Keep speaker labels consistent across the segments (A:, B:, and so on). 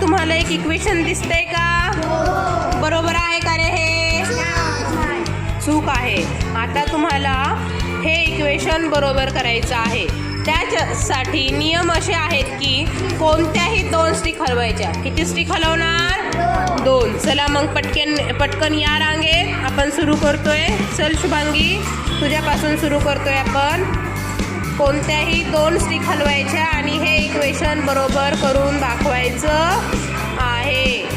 A: तुम्हाला एक इक्वेशन दिसतंय का? बरोबर आहे का रे हे? चूक आहे. आता तुम्हाला हे इक्वेशन बरोबर करायचं आहे. त्याच्यासाठी नियम असे आहेत की कोणत्याही दोन स्टिक हलवायच्या. किती स्टिक हलवणार? दोन. चला मग पटकन पटकन या रांगेत. आपण सुरू करतोय. चल शुभांगी तुझ्यापासून सुरू करतोय आपण. कोणत्याही दोन स्टिक हलवायच्या आणि हे इक्वेशन बरोबर करून दाखवायचं आहे.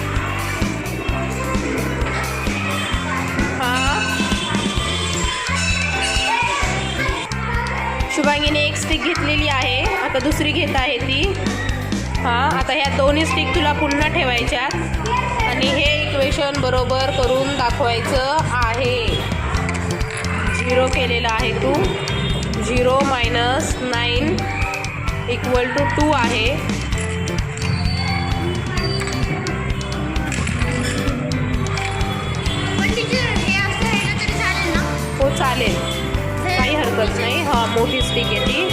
A: शुभांगीने एक स्टिक घेतलेली आहे. आता दुसरी घेत आहे ती. हां आता ह्या दोन्ही स्टिक तुला पुन्हा ठेवायच्या. आणि हे इक्वेशन बरोबर करून दाखवायचं आहे. झिरो केलेलं आहे तू. Zero minus nine equal to two आहे.
B: हो चालेल.
A: काही हरकत नाही. हा मोठी स्टिक आहे ती.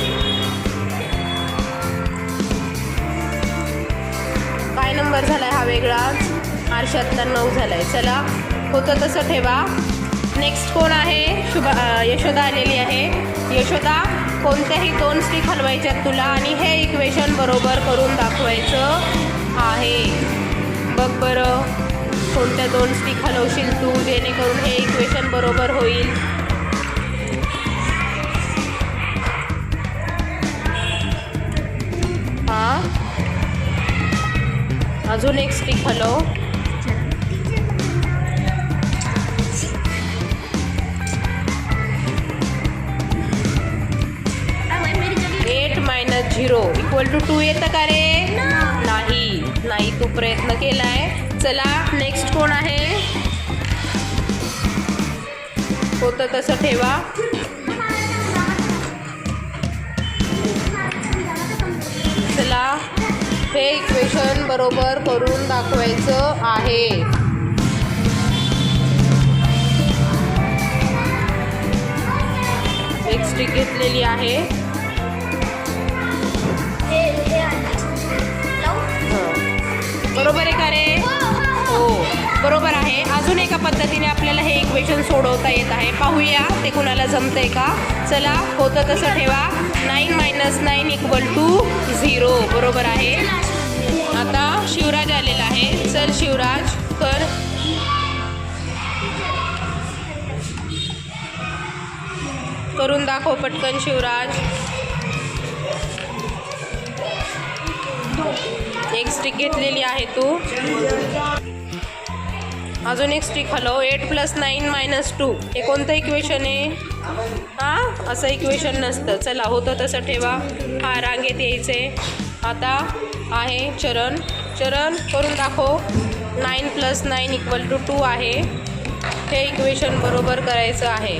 A: काय नंबर झालाय हा वेगळाच? आरशातला नऊ झालाय. चला होतं तसं ठेवा. नेक्स्ट कोण आहे? शुभा यशोदा आलेली आहे. यशोदा कोणत्याही दोन स्टिक हलवायच्यात तुला आणि हे इक्वेशन बरोबर करून दाखवायचं आहे. बघ बरं कोणत्या दोन स्टिक हलवशील तू जेणेकरून हे इक्वेशन बरोबर होईल? हां? अजून एक स्टिक हलव. झिरो इक्वल टू टू येतं का रे? नाही. नाही तू प्रयत्न केलाय. चला नेक्स्ट कोण आहे? होतं तसं ठेवा. चला हे इक्वेशन बरोबर करून दाखवायचं आहे. एक स्टिक घेतलेली आहे. बरोबर आहे का रे? हो बरोबर आहे. अजून एका पद्धतीने आपल्याला हे इक्वेशन सोडवता येत आहे. पाहूया ते कुणाला जमतंय का? चला होतं तसं ठेवा. Nine minus nine equal to zero बरोबर आहे. आता शिवराज आलेला आहे. चल शिवराज कर. करून दाखव पटकन शिवराज. एक स्टिक घेतलेली आहे तू. अजून एक stick हलव eight plus nine minus two हे कोणतं इक्वेशन आहे? हां? असं इक्वेशन नसतं. चला होतं तसं ठेवा. हा रांगेत यायचे. आता आहे चरण. चरण करून दाखव. Nine plus nine equal to two आहे. हे इक्वेशन बरोबर करायचं आहे.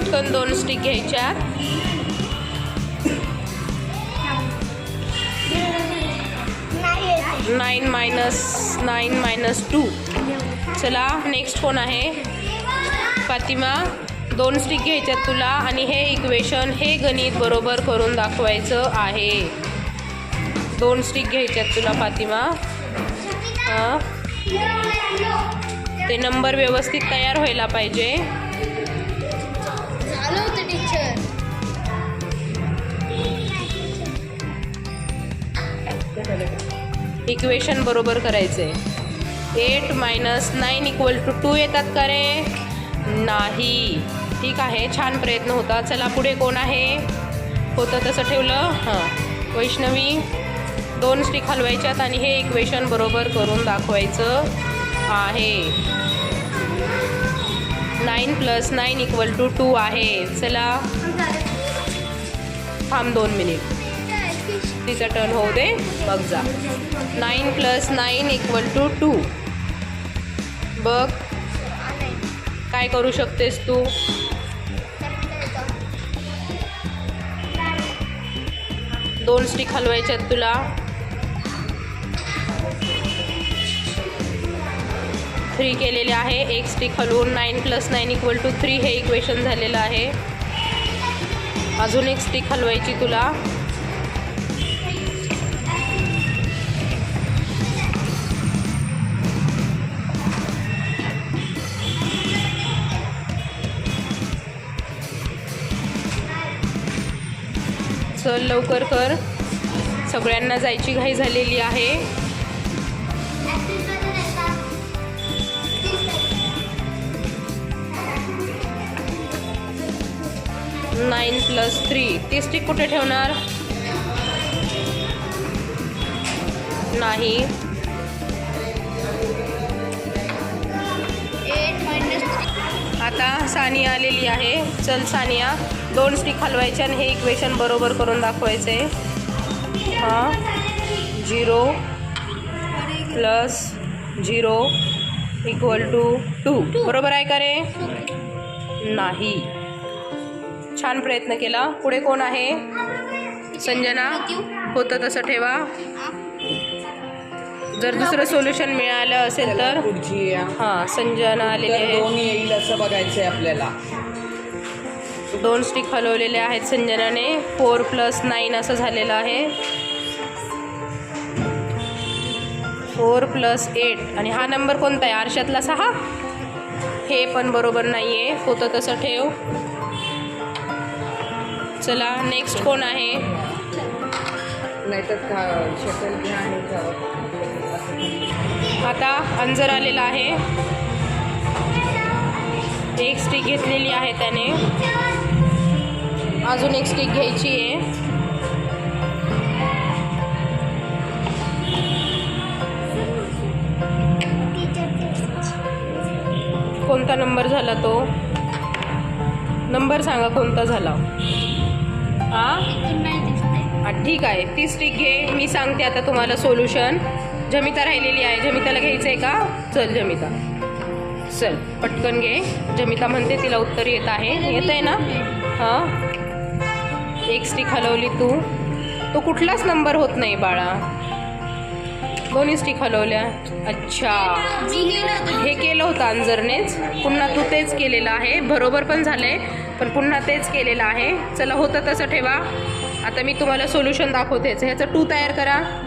A: पटकन दोन स्टिक घ्यायच्या. Nine minus nine minus two. चला नेक्स्ट कोण आहे? फातिमा दोन स्टिक घ्यायच्यात तुला आणि हे इक्वेशन हे गणित बरोबर करून दाखवायचं आहे. दोन स्टिक घ्यायच्यात तुला फातिमा. हां. ते नंबर व्यवस्थित तयार व्हायला पाहिजे.
B: झालं होतं टीचर
A: इक्वेशन बरोबर करायचं आहे eight minus nine equal to two येतात का रे? नाही. ठीक आहे छान प्रयत्न होता. चला पुढे कोण आहे? होतं तसं ठेवलं? हां. वैष्णवी दोन स्टिक हलवायच्यात आणि हे इक्वेशन बरोबर करून दाखवायचं आहे. Nine plus nine equal to two आहे. चला. थांब दोन मिनिट तिचा टर्न होऊ दे. बघ जा. Nine plus nine equal to two बघ. काय करू शकतेस तू? दोन स्टिक हलवायच्यात तुला. थ्री केलेले आहे. एक स्टिक हलवून nine plus nine equal to three हे इक्वेशन झालेलं आहे. अजून एक स्टिक हलवायची तुला. चल लवकर कर. सगळ्यांना जायची घाई झालेली आहे. Nine plus three. ती स्टिक कुठे ठेवणार? नाही. आता सानिया आलेली आहे. चल सानिया दोन स्टिक हलवायचे आणि हे इक्वेशन बरोबर करून दाखवायचे. हां. Zero plus zero equal to two बरोबर आहे का रे? नाही. छान प्रयत्न केला. पुढे कोण आहे? संजना. होतं तसं ठेवा. जर दुसरं सोल्युशन मिळालं असेल तर?
C: पुढची.
A: हां संजना आलेली आहे
C: दोन येईल असं बघायचंय आपल्याला.
A: दोन स्टिक हलवलेले आहेत संजनाने. फोर प्लस नाईन असं झालेलं आहे. फोर प्लस एट आणि हा नंबर कोणता आहे? आरशातला सहा? हे पण बरोबर नाही आहे होतं तसं ठेव. चला नेक्स्ट कोण आहे. आता अंजर आलेला आहे. एक स्टिक घेतलेली आहे त्याने. अजून एक स्टिक घ्यायची आहे. कोणता नंबर झाला तो? नंबर सांगा कोणता झाला. हा? ठीक आहे. ती स्टिक घे. मी सांगते आता तुम्हाला सोल्युशन जमिता राहिलेली आहे. जमिताला घ्यायचं आहे का? चल जमिता. चल पटकन घे. जमिता म्हणते तिला उत्तर येत आहे. येत आहे ना? हां? एक स्टिक हलवली तू. तो कुठलाच नंबर होत नाही बाळा. दोन्ही स्टिक हलवल्या. अच्छा. हे केलं होतं अंजरनेच. पुन्हा तू तेच केलेलं आहे. बरोबर पण झालंय. पण पुन्हा तेच केलेलं आहे. चला होतं तसं ठेवा. आता मी तुम्हाला सोल्युशन दाखवतेच. ह्याचं टू तयार करा.